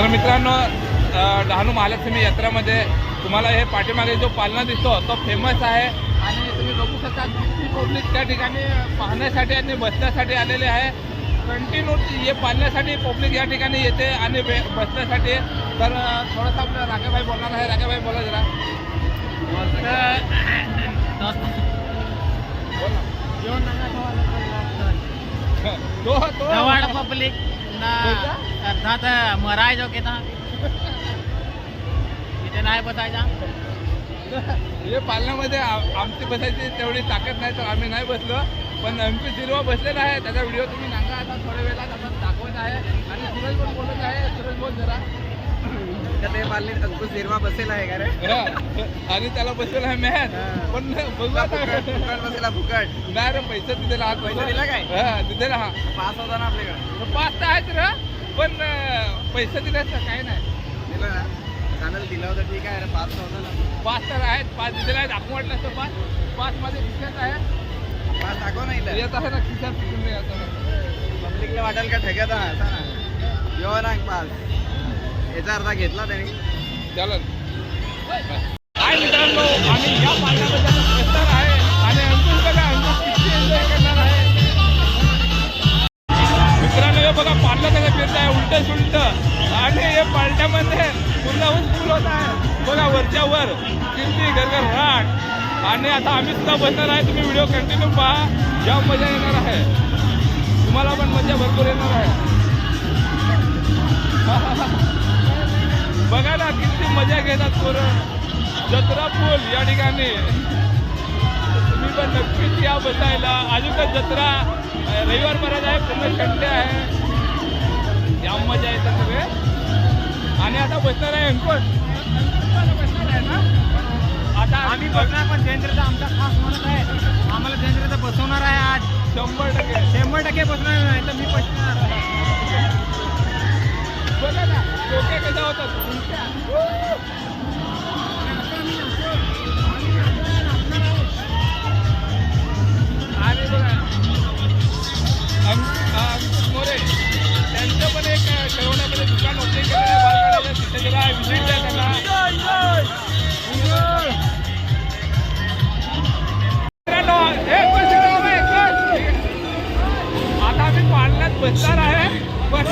तर मित्रांनो डहाणू महालक्ष्मी यात्रेमध्ये तुम्हाला हे पाठीमागे जो पालना दिसतो तो फेमस आहे. आणि तुम्ही बघू शकता किती पब्लिक त्या ठिकाणी पाहण्यासाठी आणि बसण्यासाठी आलेले आहे. कंटिन्यू हे पाहण्यासाठी पब्लिक या ठिकाणी येते आणि बसण्यासाठी. तर थोडंसं आपलं राकेभाई बोलणार आहे. राकेभाई बोला जरा. बोल. तो तो. पब्लिक ना. अर्थात मरायचो की ना तिथे नाही बसायचा. हे पालण्यामध्ये आ- आमची बसायची तेवढी ताकद नाही तर आम्ही नाही बसलो. पण एम पी झिरो बसलेला आहे त्याचा व्हिडिओ तुम्ही नांगा आता थोड्या वेळात आपण दाखवत आहे. आणि सुरेश पण बोलत आहे. सुरेश बोल जरा. ते अंकुश बसेल आहे का रे. आणि त्याला बसलेला आहे मॅन. पण बघू आता. फुकट बसेला फुकट. नाही रे पैसे दिलेला हा पैसे दिला काय? हा दिलेला हा पास होता ना आपल्याकडे? पाच तर आहेत रे. पण पैसे दिल्याचं काय नाही. दिलं ना. चालेल दिलं होतं ठीक आहे. पास होता ना. पाच तर आहेत. पाच दिलेले आहेत. आपण वाटलं असतं पाच. पाच माझे खिशात आहे पास दाखव ना इथं. येत आहे ना खिशात तिकडून येत आहे पब्लिकला वाटेल का आहे असा ना. यो ना पास याचा अर्धा घेतला त्यांनी. चालेल काय मित्रांनो आम्ही या आता आहे सुलट आणि हे पालट्यामध्ये पूर्णहून फुल होत आहे. बघा वरच्या वर किती गरगर राट आणि आता आम्ही सुद्धा बसणार आहे. तुम्ही व्हिडिओ कंटिन्यू पहा. ज्या मजा येणार आहे. तुम्हाला पण मजा भरपूर येणार आहे. बघा ना किती मजा घेतात पोरं. जत्रा पूल या ठिकाणी. तुम्ही पण नक्कीच या बसायला. अजून जत्रा रविवार परत आहे. पूर्ण कंटे आहे. या मजा येतात सगळे. आणि आता बसणार आहे अंकुश. बसणार आहे ना आता आम्ही बघणार पण जयेंद्रचा आमचा खास म्हणत आहे. आम्हाला जयेंद्रचा बसवणार आहे आज. शंभर टक्के. शंभर टक्के बसणार नाही तर मी बसणार. बघा ना डोके कशा होतात? आणि बघा. ठरवण्यामध्ये दुकान ओपनिंग केलेलं आहे तिथे गेला विजिट द्या त्यांना बस आता आम्ही पालण्यात बसणार आहे. पण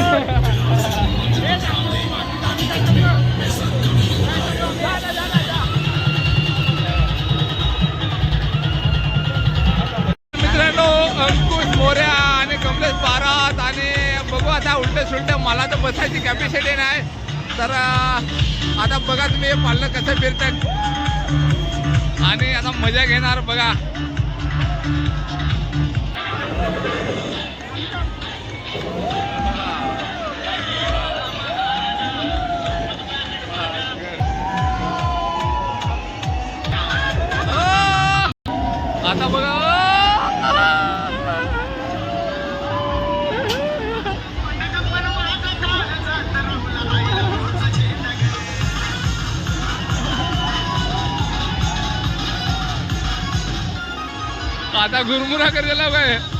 उलट सुलट मला तर बसायची कॅपॅसिटी नाही. तर आता बघा तुम्ही हे पालनं कसं फिरतात. आणि आता मजा घेणार बघा. आता गुरमुरा करायला काय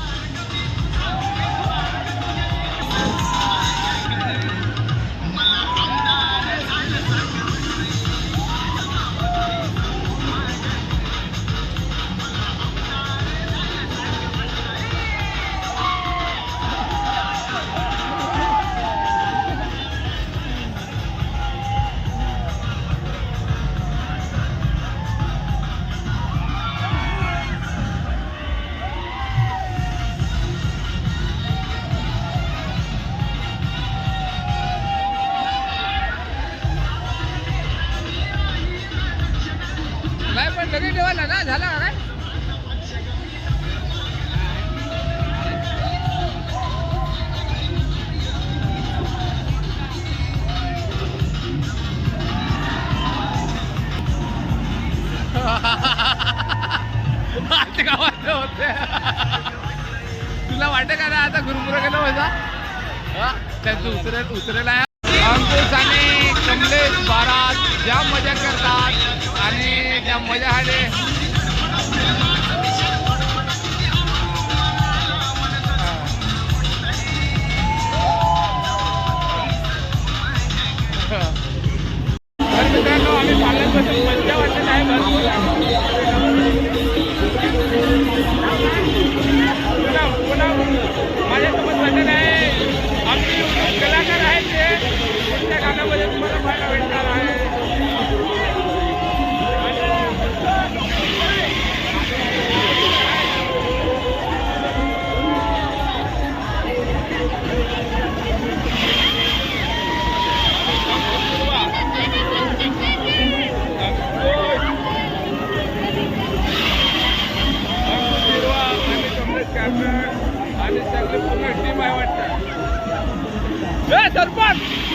झाला का काय गावात होते तुला वाटत का ना आता गुरुमुरा गेला होता? हा त्यांचं उतरेल उतरेल आहे. अंकुश आणि कमलेश बारात ज्या मजा करतात आणि त्या मजासाठी એ સરપંચ!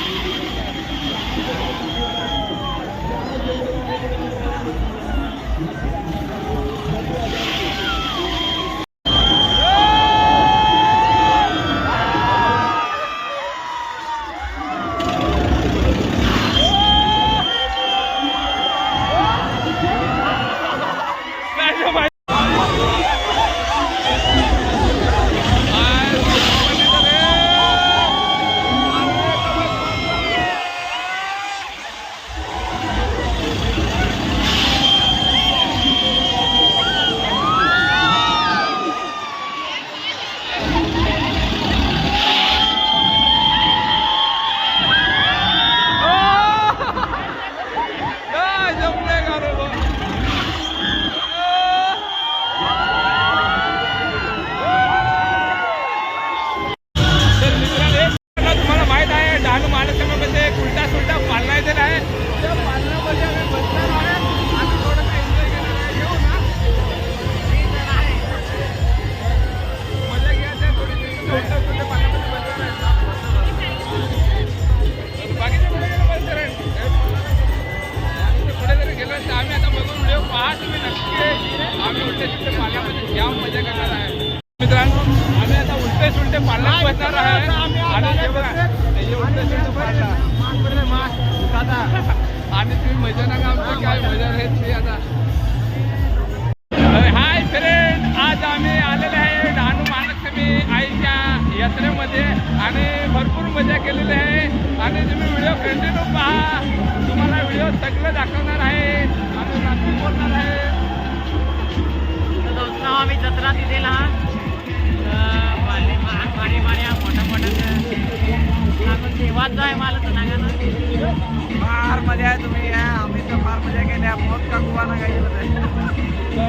फार मजा आहे तुम्ही या. आम्ही तर फार मजा केल्या मौत का गुवा ना काही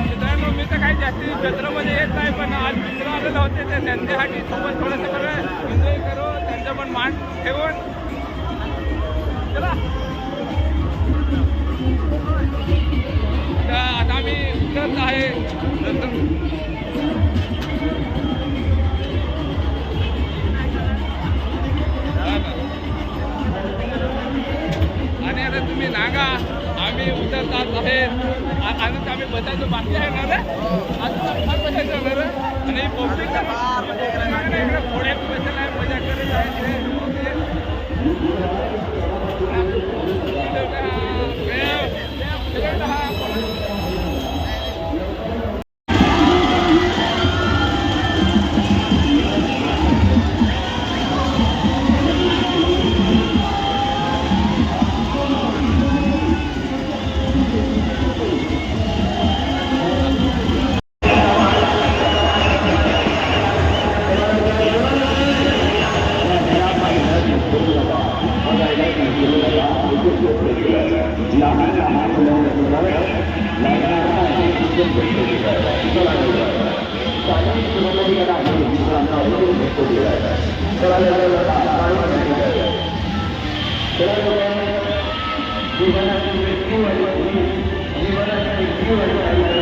मित्रांनो मी तर काही जास्ती क्षेत्रामध्ये येत नाही पण आज मित्र आलेले होते ते त्यांच्यासाठी सोबत थोडंसं सगळं एन्जॉय करू त्यांचं पण मान ठेवून. चला. आता आम्ही उतरत आहे. नंतर Obrigado. को दिया जाता है जीवनाची मृत्यू जीवनाची मृत्यू